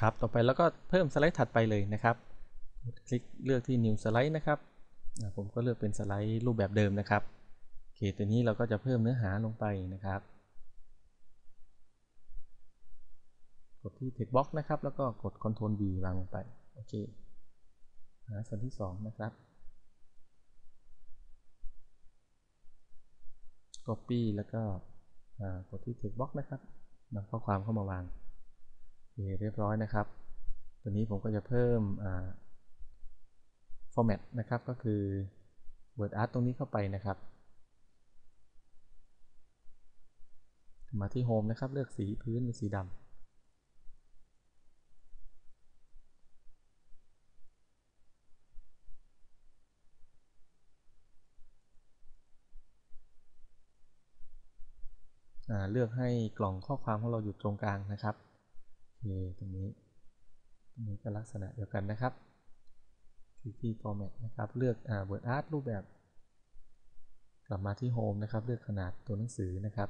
ครับต่อไปแล้วก็เพิ่มสไลด์ถัดไปเลยนะครับ คลิกเลือกที่ new slide นะครับผมก็เลือกเป็นสไลด์รูปแบบเดิมนะครับโอเคตัวนี้เราก็จะเพิ่มเนื้อหาลงไปนะครับกดที่ text box นะครับ แล้วก็กด Ctrl B วางลงไปโอเคหาส่วนที่ 2 นะครับ Copy แล้วก็กดที่ text box นะครับนำข้อความเข้ามาวาง เคเรียบร้อยนะครับ ตัวนี้ผมก็จะเพิ่ม format นะครับ ก็คือ word art ตรงนี้เข้าไปนะครับ มาที่ home นะครับ เลือกสีพื้นเป็นสีดำเลือกให้กล่องข้อความของเราอยู่ตรงกลางนะครับ เคตรงนี้ ตรงนี้ก็ลักษณะเดียวกันนะครับคลิกที่ format นะครับ เลือกอ่า word art รูปแบบ กลับมาที่ home นะครับ เลือกขนาดตัวหนังสือนะครับ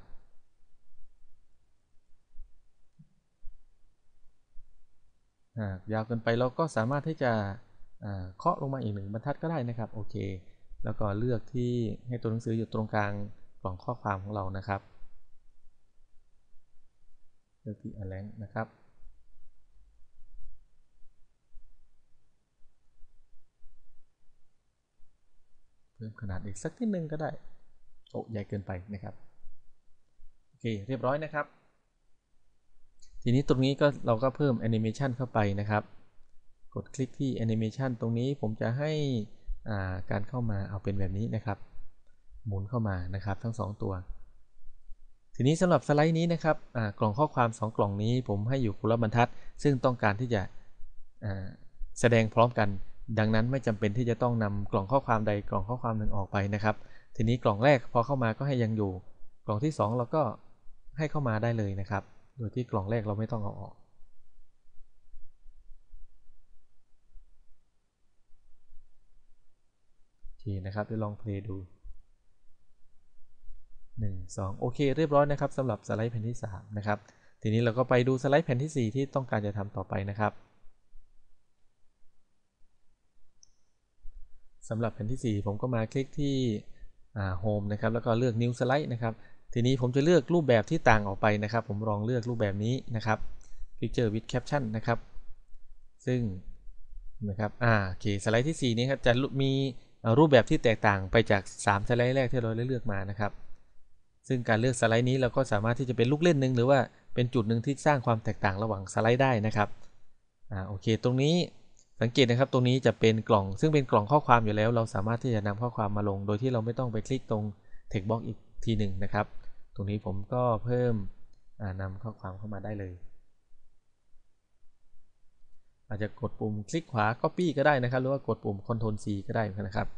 ยาวเกินไปเราก็สามารถที่จะเคาะลงมาอีกหนึ่งบรรทัดก็ได้นะครับ โอเค แล้วก็เลือกที่ให้ตัวหนังสืออยู่ตรงกลางกล่องข้อความของเรานะครับเลือกที่ align นะครับ เพิ่มขนาดอีกสักนิดนึงก็ได้โอ้ใหญ่เกินไปนะครับโอเคเรียบร้อยนะครับ ทีนี้ตรงนี้ก็เราก็เพิ่มแอนิเมชันเข้าไปนะครับ กดคลิกที่แอนิเมชันตรงนี้ผมจะให้าการเข้ามาเอาเป็นแบบนี้นะครับ หมุนเข้ามานะครับทั้ง 2 ตัว ทีนี้สำหรับสไลด์นี้นะครับกล่องข้อความ 2 กล่องนี้ผมให้อยู่คนละบรรทัด ซึ่งต้องการที่จะแสดงพร้อมกัน ดังนั้นไม่จำเป็นที่จะต้องนำกล่องข้อความใดกล่องข้อความหนึ่งออกไปนะครับ ทีนี้กล่องแรกพอเข้ามาก็ให้ยังอยู่ กล่องที่ 2 เราก็ให้เข้ามาได้เลยนะครับ โดยที่กล่องแรกเราไม่ต้องเอาออก โอเคนะครับเดี๋ยวลองเพลย์ดู1 2 โอเค เรียบร้อยนะครับสำหรับสไลด์แผ่นที่ 3 นะครับ ทีนี้เราก็ไปดูสไลด์แผ่นที่ 4 ที่ต้องการจะทำต่อไปนะครับ สำหรับแผ่นที่ 4 ผมก็มาคลิกที่โฮมนะครับแล้วก็เลือก New Slide นะครับทีนี้ผมจะเลือกรูปแบบที่ต่างออกไปนะครับ ผมลองเลือกรูปแบบนี้นะครับ Picture with Caption นะครับ ซึ่งนะครับอ่าโอเคสไลด์ที่ 4 นี้ครับจะมีรูปแบบที่แตกต่างไปจาก 3 สไลด์แรกที่เราเลือกมานะครับ ซึ่งการเลือกสไลด์นี้เราก็สามารถที่จะเป็นลูกเล่นหนึ่งหรือว่าเป็นจุดหนึ่งที่สร้างความแตกต่างระหว่างสไลด์ได้นะครับอ่าโอเค ตรงนี้ สังเกตนะครับตรงนี้จะเป็นกล่อง ซึ่งเป็นกล่องข้อความอยู่แล้ว เราสามารถที่จะนำข้อความมาลง โดยที่เราไม่ต้องไปคลิกตรง text box อีกทีหนึ่งนะครับ ตรงนี้ผมก็เพิ่มนำข้อความเข้ามาได้เลย อาจจะกดปุ่มคลิกขวา copy ก็ได้นะครับ หรือว่ากดปุ่ม Ctrl C ก็ได้นะครับ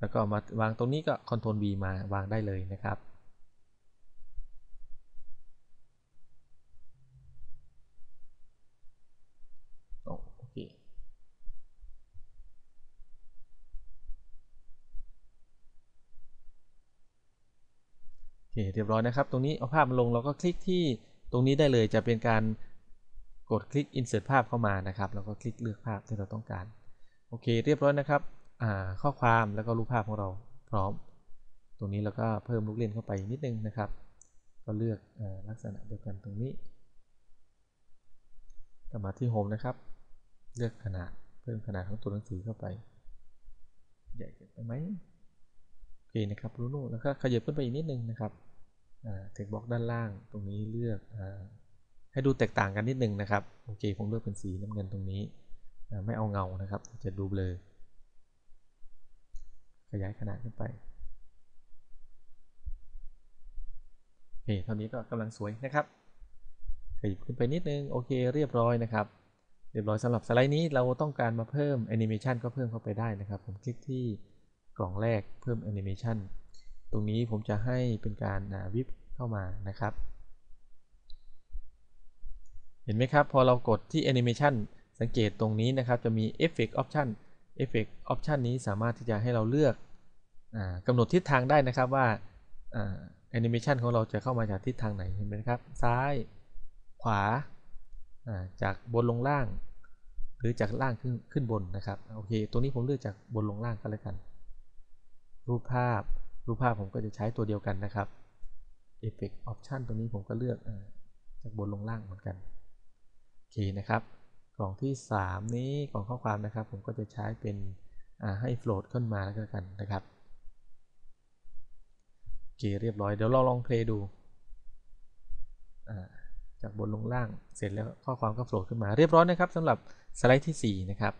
แล้วก็มาวางตรงนี้ก็ Ctrl V มาวางได้เลยนะครับ โอเค โอ เคเรียบร้อยนะครับ ตรงนี้เอาภาพมาลงเราก็คลิกที่ตรงนี้ได้เลยจะเป็นการกดคลิก insert ภาพเข้ามานะครับ แล้วก็คลิกเลือกภาพที่เราต้องการ โอเค เรียบร้อยนะครับข้อความแล้วก็รูปภาพของเราพร้อม ตรงนี้เราก็เพิ่มลูกเล่นเข้าไปนิดนึงนะครับ ก็เลือกอลักษณะเดียวกันตรงนี้กลับมาที่ Home นะครับ เลือกขนาดเพิ่มขนาดของตัวหนังสือเข้าไป ใหญ่เกินไปไหม เคนะครับรูโน่แล้วก็ขยับขึ้นไปอีกนิดนึงนะครับเทคบล็อกด้านล่างตรงนี้เลือกอให้ดูแตกต่างกันนิดนึงนะครับโอเคผมเลือกเป็นสีน้ำเงินตรงนี้ไม่เอาเงานะครับ จะดูเบลอขยายขนาดขึ้นไปโอเคเท่านี้ก็กำลังสวยนะครับขยับขึ้นไปนิดนึงโอเคเรียบร้อยนะครับเรียบร้อยสำหรับสไลด์นี้เราต้องการมาเพิ่มแอนิเมชันก็เพิ่มเข้าไปได้นะครับ ผมคลิกที่ กล่องแรกเพิ่มแอนิเมชันตรงนี้ผมจะให้เป็นการวิบเข้ามานะครับ เห็นไหมครับ พอเรากดที่ Animation สังเกตตรงนี้นะครับ จะมี Effect Option Effect Option นี้สามารถที่จะให้เราเลือกอกำหนดทิศทางได้นะครับว่าแอนิเมชันของเราจะเข้ามาจากทิศทางไหนเห็นไหมครับ ซ้าย ขวาจากบนลงล่าง หรือจากล่างขึ้นขึ้นบนนะครับ โอเคตัวนี้ผมเลือกจากบนลงล่างก็แล้วกัน รูปภาพ รูปภาพผมก็จะใช้ตัวเดียวกันนะครับ Effect Option ตัวนี้ผมก็เลือกจากบนลงล่างเหมือนกันโอเคนะครับ กล่องที่ 3 นี้กล่องข้อความนะครับ ผมก็จะใช้เป็นให้ float ขึ้นมาแล้วกันนะครับโอเคเรียบร้อยเดี๋ยวเราลองเพลย์ดูจากบนลงล่างเสร็จแล้วข้อความก็โฟลดขึ้นมาเรียบร้อยนะครับสำหรับสไลด์ที่ 4 นะครับ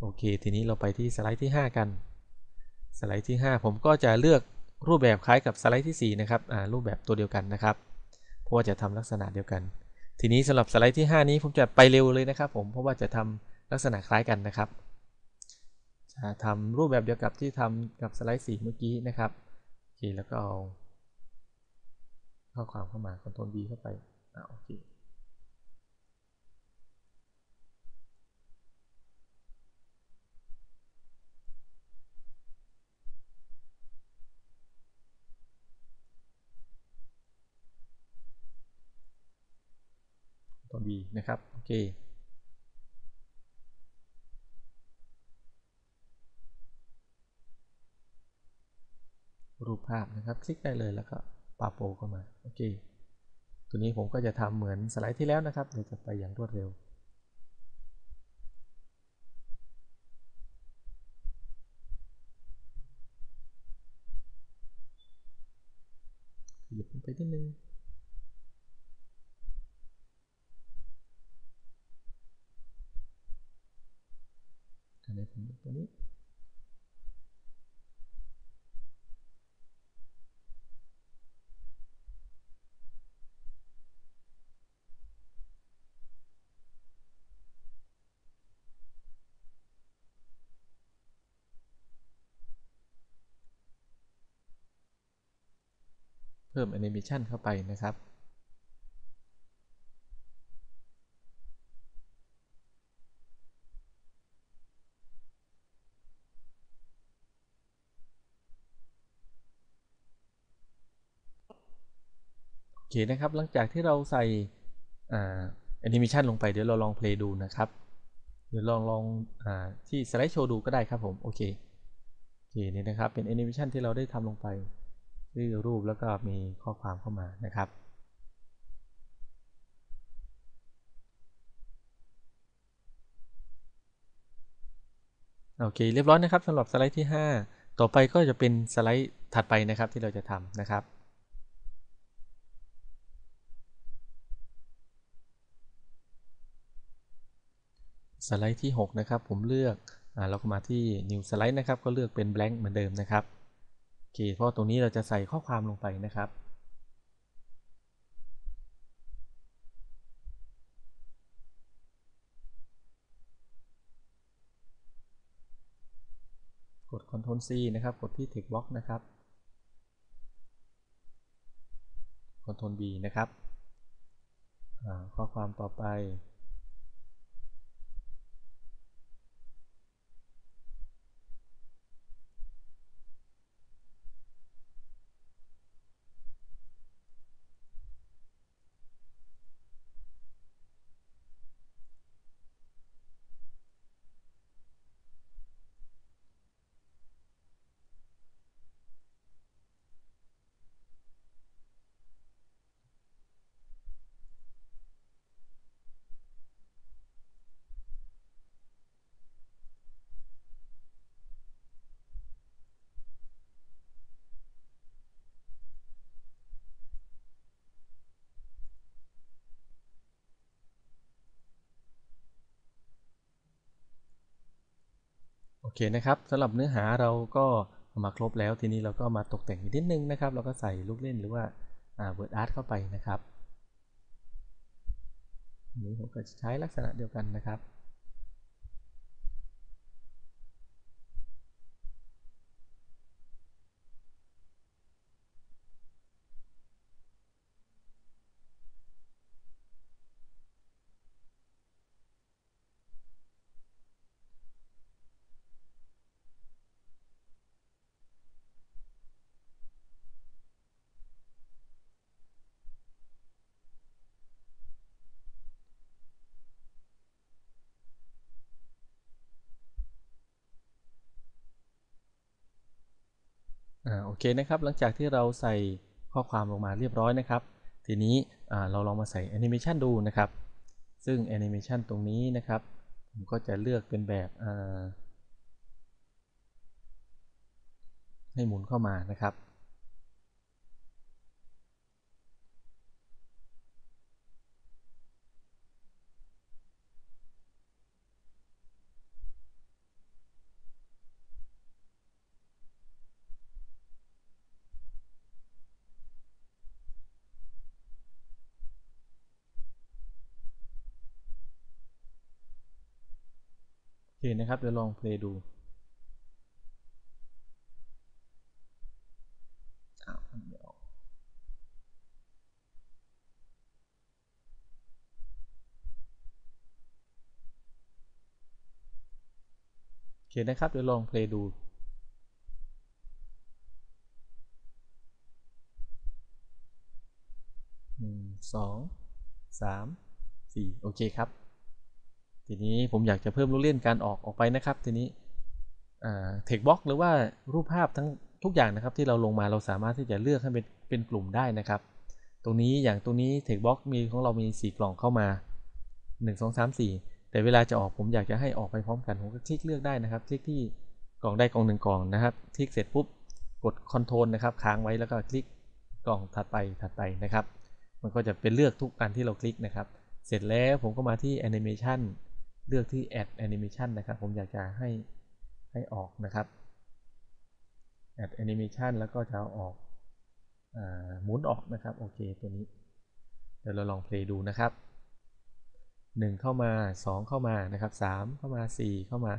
โอเค ทีนี้เราไปที่สไลด์ที่ 5 กัน สไลด์ที่ 5 ผมก็จะเลือกรูปแบบคล้ายกับสไลด์ที่ 4 นะครับรูปแบบตัวเดียวกันนะครับ เพราะว่าจะทำลักษณะเดียวกัน ทีนี้สำหรับสไลด์ที่ 5 นี้ผมจะไปเร็วเลยนะครับ ผมเพราะว่าจะทำลักษณะคล้ายกันนะครับจะทำรูปแบบเดียวกับที่ทำกับสไลด์4เมื่อกี้นะครับโอเคแล้วก็เอาข้อความเข้ามา Ctrl V เข้าไปอ่าโอเค นะครับ โอเค รูปภาพนะครับ คลิกได้เลยแล้วก็ปาโปเข้ามา โอเค ตัวนี้ผมก็จะทำเหมือนสไลด์ที่แล้วนะครับ เดี๋ยวจะไปอย่างรวดเร็วขยับไปนิดนึง ตัวนี้ เพิ่มแอนิเมชันเข้าไปนะครับ นะครับ หลังจากที่เราใส่แอนิเมชันลงไปเดี๋ยวเราลองเพลย์ดูนะครับ เดี๋ยวลองลองอที่สไลด์โชว์ดูก็ได้ครับผมโอเคโอเคนี่นะครับเป็นแอนิเมชันที่เราได้ทำลงไปชื่อรูปแล้วก็มีข้อความเข้ามานะครับโอเคเรียบร้อยนะครับสำหรับสไลด์ที่ 5 ต่อไปก็จะเป็นสไลด์ถัดไปนะครับที่เราจะทำนะครับ สไลด์ที่ 6 นะครับ ผมเลือกอเราก็มาที่ new slide นะครับ ก็เลือกเป็น blank เหมือนเดิมนะครับโอเคเพราะตรงนี้เราจะใส่ข้อความลงไปนะครับกด Ctrl C นะครับ กดที่ Text Box นะครับ Ctrl B นะครับ ข้อความต่อไป อเคนะครับสำหรับเนื้อหาเราก็มาครบแล้วทีนี้เราก็มาตกแต่งอีกนิดนึงนะครับ เราก็ใส่ลูกเล่นหรือว่าเวิร์ดอาร์ตเข้าไปนะครับนี้ผมก็จะใช้ลักษณะเดียวกันนะครับ โอเคนะครับหลังจากที่เราใส่ข้อความลงมาเรียบร้อยนะครับ ทีนี้เราลองมาใส่แอนิเมชันดูนะครับ ซึ่งแอนิเมชันตรงนี้นะครับ ผมก็จะเลือกเป็นแบบให้หมุนเข้ามานะครับ เคนะครับ เดี๋ยวลองเพลย์ดูอ้าวมันไม่ออกโอเคนะครับ เดี๋ยวลองเพลย์ดูหนึ่งสองสามสี่โอเคครับ ทีนี้ผมอยากจะเพิ่มลูกเล่นการออกออกไปนะครับ ทีนี้เทคบล็อกหรือว่ารูปภาพทั้งทุกอย่างนะครับที่เราลงมาเราสามารถที่จะเลือกให้เป็นเป็นกลุ่มได้นะครับ ตรงนี้อย่างตรงนี้เทคบล็อกมีของเรามี 4 กล่องเข้ามา 1 2 3 4 แต่เวลาจะออกผมอยากจะให้ออกไปพร้อมกันผมก็คลิกเลือกได้นะครับคลิกที่กล่องใดกล่องหนึ่งกล่องนะครับ คลิกเสร็จปุ๊บกดคอนโทรลนะครับค้างไว้แล้วก็คลิกกล่องถัดไปถัดไปนะครับ มันก็จะเป็นเลือกทุกอันที่เราคลิกนะครับ เสร็จแล้วผมก็มาที่ Animation เลือกที่ Add Animation นะครับ ผมอยากจะให้ให้ออกนะครับ Add Animation แล้วก็จะเอาออกหมุนออกนะครับ โอเค ตัวนี้ เดี๋ยวเราลองเพลย์ดูนะครับ 1 เข้ามา 2 เข้ามานะครับ 3 เข้ามา 4 เข้ามา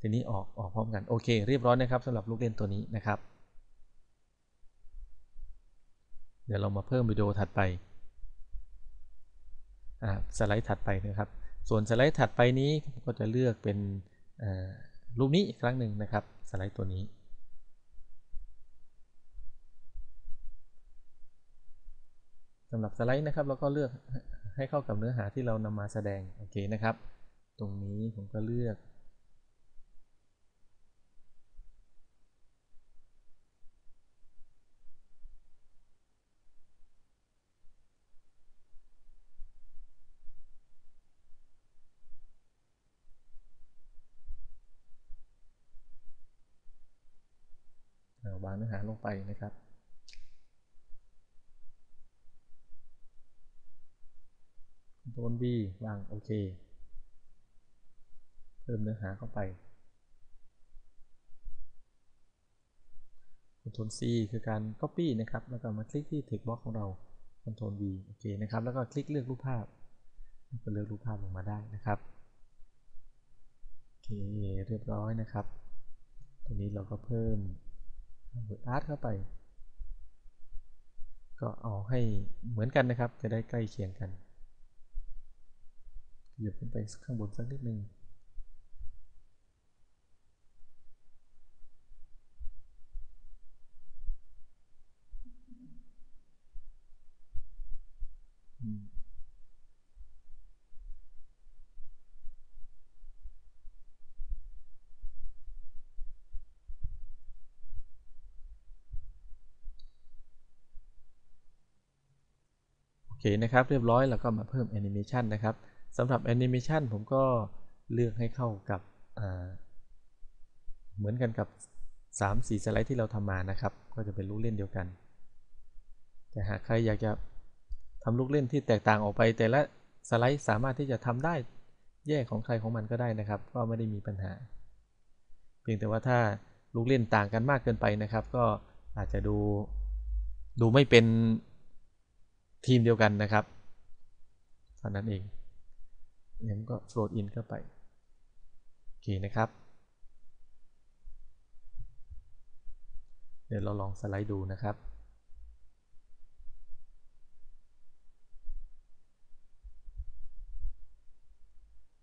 ทีนี้ออกออกพร้อมกัน โอเค เรียบร้อยนะครับสำหรับลูกเล่นตัวนี้นะครับ เดี๋ยวเรามาเพิ่มวิดีโอถัดไปสไลด์ถัดไปนะครับ ส่วนสไลด์ถัดไปนี้ผมก็จะเลือกเป็นรูปนี้อีกครั้งหนึ่งนะครับ สไลด์ตัวนี้ สำหรับสไลด์นะครับเราก็เลือกให้เข้ากับเนื้อหาที่เรานำมาแสดง โอเคนะครับ ตรงนี้ผมก็เลือก วางเนื้อหาลง ไปนะครับ โดน B วางโอเค เพิ่มเนื้อหาเข้าไป Ctrl C คือการ Copy นะครับ แล้วก็มาคลิกที่ Text Box ของเรา Ctrl V โอเคนะครับ แล้วก็คลิกเลือกรูปภาพก็เลือกรูปภาพลงมาได้นะครับโอเคเรียบร้อยนะครับ ตรงนี้เราก็เพิ่ม เวิร์ดอาร์ตเข้าไป ก็เอาให้เหมือนกันนะครับ จะได้ใกล้เคียงกันหยิบขึ้นไปข้างบนสักนิดนึง คนะครับเรียบร้อยแล้วก็มาเพิ่มแอนิเมชันนะครับสำหรับแอนิเมชันผมก็เลือกให้เข้ากับเหมือนกันกับ 3-4 สไลด์ที่เราทำมานะครับ ก็จะเป็นลูกเล่นเดียวกัน แต่หากใครอยากจะทำลูกเล่นที่แตกต่างออกไป แต่ละสไลด์สามารถที่จะทำได้แยกของใครของมันก็ได้นะครับ ก็ไม่ได้มีปัญหา เพียงแต่ว่าถ้าลูกเล่นต่างกันมากเกินไปนะครับ ก็อาจจะดูดูไม่เป็น ทีมเดียวกันนะครับเท่านั้นเองงั้นก็โฟลดอินเข้าไป โอเคนะครับ เดี๋ยวเราลองสไลด์ดูนะครับ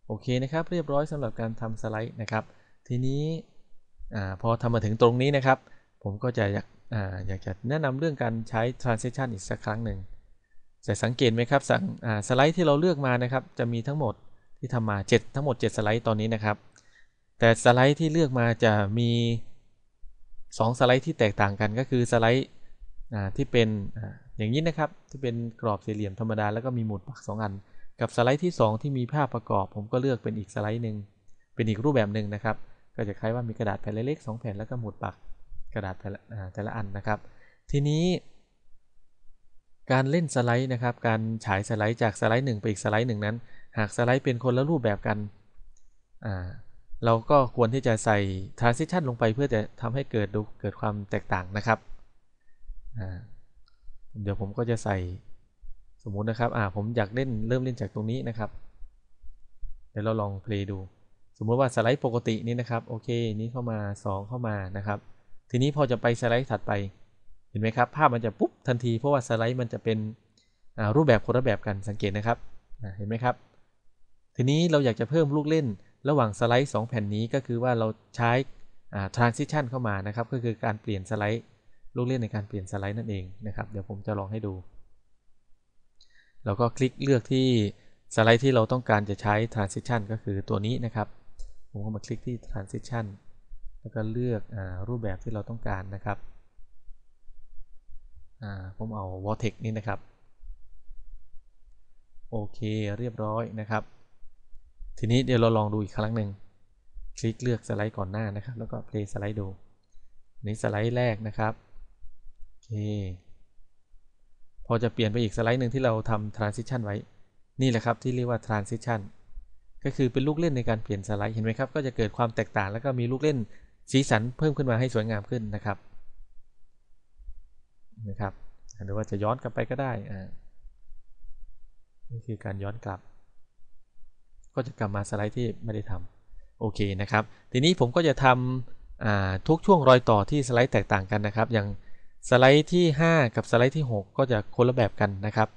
โอเคนะครับเรียบร้อยสำหรับการทำสไลด์นะครับ ทีนี้อพอทำมาถึงตรงนี้นะครับ ผมก็จะอยากออยากจะแนะนำเรื่องการใช้ transition อีกสักครั้งหนึ่ง จะสังเกตไหมครับสังสไลด์ที่เราเลือกมานะครับ จะมีทั้งหมดที่ทำมา 7 ทั้งหมด 7 สไลด์ตอนนี้นะครับ แต่สไลด์ที่เลือกมาจะมี 2 สไลด์ที่แตกต่างกันก็คือสไลด์ที่เป็นออย่างนี้นะครับที่เป็นกรอบสี่เหลี่ยมธรรมดาแล้วก็มีหมุดปัก 2 อัน กับสไลด์ที่ 2 ที่มีภาพประกอบ ผมก็เลือกเป็นอีกสไลด์หนึ่งเป็นอีกรูปแบบหนึ่งนะครับ ก็จะคล้ายว่ามีกระดาษแผ่นเล็กๆ2แผ่นแล้วก็หมุดปักกระดาษแต่ละอันนะครับ ทีนี้ การเล่นสไลด์นะครับ การฉายสไลด์จากสไลด์หนึ่งไปอีกสไลด์หนึ่งนั้น หากสไลด์เป็นคนละรูปแบบกัน เราก็ควรที่จะใส่ transition ลงไปเพื่อจะทำให้เกิดดูเกิดความแตกต่างนะครับ เดี๋ยวผมก็จะใส่สมมุตินะครับ ผมอยากเล่นเริ่มเล่นจากตรงนี้นะครับ เดี๋ยวเราลองเพลย์ดู สมมติว่าสไลด์ปกตินี้นะครับ โอเค นี้เข้ามา 2 เข้ามานะครับ ทีนี้พอจะไปสไลด์ถัดไป เห็นไหมครับ ภาพมันจะปุ๊บทันที เพราะว่าสไลด์มันจะเป็นรูปแบบคนละแบบกันสังเกตนะครับเห็นไหมครับ ทีนี้เราอยากจะเพิ่มลูกเล่น ระหว่างสไลด์ 2 แผ่นนี้ก็คือว่าเราใช้ transition เข้ามานะครับ ก็คือการเปลี่ยนสไลด์ ลูกเล่นในการเปลี่ยนสไลด์นั่นเองนะครับ เดี๋ยวผมจะลองให้ดูเราก็คลิกเลือกที่สไลด์ที่เราต้องการจะใช้ transition ก็คือตัวนี้นะครับ ผมก็มาคลิกที่ transition แล้วก็เลือกอรูปแบบที่เราต้องการนะครับ ผมเอา vortex นี่นะครับ โอเคเรียบร้อยนะครับ ทีนี้เดี๋ยวเราลองดูอีกครั้งหนึ่งคลิกเลือกสไลด์ก่อนหน้านะครับ แล้วก็เพลย์สไลด์ดูนี่สไลด์แรกนะครับโอเคพอจะเปลี่ยนไปอีกสไลด์หนึ่งที่เราทำ transition ไว้ นี่แหละครับที่เรียกว่า transition ก็คือเป็นลูกเล่นในการเปลี่ยนสไลด์เห็นไหมครับ ก็จะเกิดความแตกต่าง แล้วก็มีลูกเล่นสีสันเพิ่มขึ้นมาให้สวยงามขึ้นนะครับ นะครับหรือว่าจะย้อนกลับไปก็ได้อ่านี่คือการย้อนกลับ ก็จะกลับมาสไลด์ที่ไม่ได้ทำโอเคนะครับ ทีนี้ผมก็จะทำทุกช่วงรอยต่อที่สไลด์แตกต่างกันนะครับ อย่างสไลด์ที่ 5 กับสไลด์ที่ 6 ก็จะคนละแบบกันนะครับ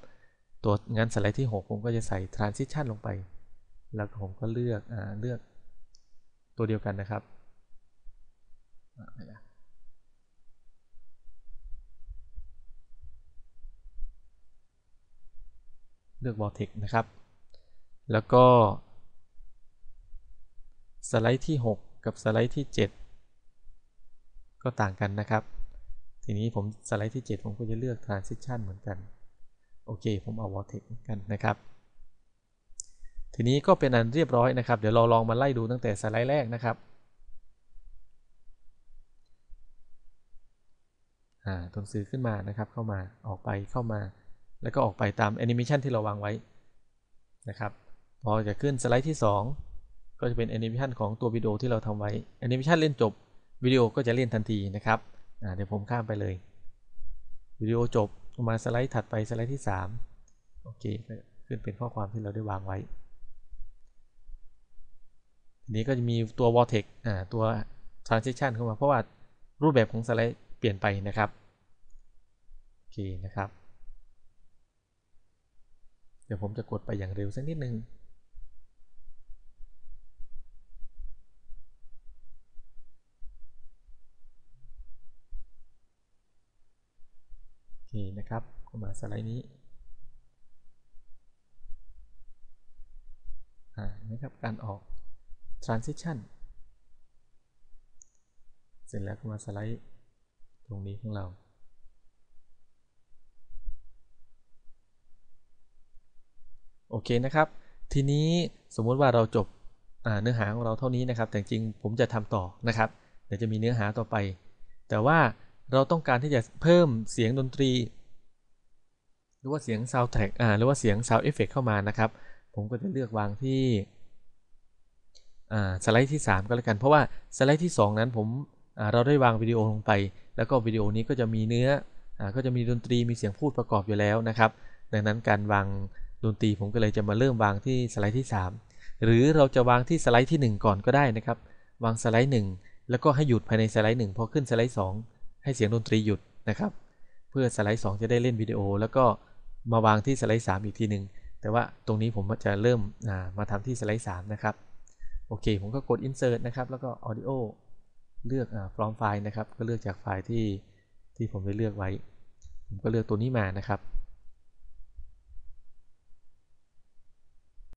ตัวงั้นสไลด์ที่ 6 ผมก็จะใส่ transition ลงไป แล้วผมก็เลือกอเลือกตัวเดียวกันนะครับ ลือก vortex นะครับ แล้วก็ สไลด์ที่ 6 กับสไลด์ที่ 7 ก็ต่างกันนะครับ ทีนี้ผมสไลด์ที่ 7 ผมก็จะเลือก transition เหมือนกัน โอเค ผมเอา vortex เหมือนกันนะครับ ทีนี้ก็เป็นอันเรียบร้อยนะครับ เดี๋ยวเราลองมาไล่ดูตั้งแต่สไลด์แรกนะครับอ่าตัวหนังสือขึ้นมานะครับเข้ามาออกไปเข้ามา แล้วก็ออกไปตามแอนิเมชันที่เราวางไว้นะครับ พอจะขึ้นสไลด์ที่ 2 ก็จะเป็นแอนิเมชันของตัววิดีโอที่เราทำไว้แอนิเมชันเล่นจบวิดีโอก็จะเล่นทันทีนะครับเดี๋ยวผมข้ามไปเลยวิดีโอจบมาสไลด์ถัดไปสไลด์ที่ 3 โอเคขึ้นเป็นข้อความที่เราได้วางไว้ทีนี้ก็จะมีตัว vortex ตัว transition เข้ามาเพราะว่ารูปแบบของสไลด์เปลี่ยนไปนะครับ โอเคนะครับ เดี๋ยวผมจะกดไปอย่างเร็วสักนิดนึงนี่นะครับเข้ามาสไลด์นี้อ่านะครับการออก transition เสร็จแล้วก็มาสไลด์ตรงนี้ของเรา อเคนะครับ ทีนี้สมมุติว่าเราจบเนื้อหาของเราเท่านี้นะครับ แต่จริงผมจะทำต่อนะครับ เดี๋ยวจะมีเนื้อหาต่อไป แต่ว่าเราต้องการที่จะเพิ่มเสียงดนตรี หรือว่าเสียงซาวด์แทร็กหรือว่าเสียงซาวด์เอฟเฟกเข้ามานะครับ ผมก็จะเลือกวางที่สไลด์ที่ 3 ก็แล้วกัน เพราะว่าสไลด์ที่ 2 นั้นผมเราได้วางวิดีโอลงไป แล้วก็วิดีโอนี้ก็จะมีเนื้ออก็จะมีดนตรีมีเสียงพูดประกอบอยู่แล้วนะครับ ดังนั้นการวาง ดนตรีผมก็เลยจะมาเริ่มวางที่สไลด์ที่ 3 หรือเราจะวางที่สไลด์ที่ 1 ก่อนก็ได้นะครับ วางสไลด์ 1 แล้วก็ให้หยุดภายในสไลด์1พอขึ้นสไลด์ 2 ให้เสียงดนตรีหยุดนะครับ เพื่อสไลด์ 2 จะได้เล่นวิดีโอ แล้วก็มาวางที่สไลด์ 3 อีกทีหนึ่งแต่ว่าตรงนี้ผมจะเริ่มมาทำที่สไลด์ 3 นะครับ โอเค ผมก็กด insert นะครับ แล้วก็ audio เลือก from file นะครับ ก็เลือกจากไฟล์ที่ที่ผมได้เลือกไว้ ผมก็เลือกตัวนี้มานะครับ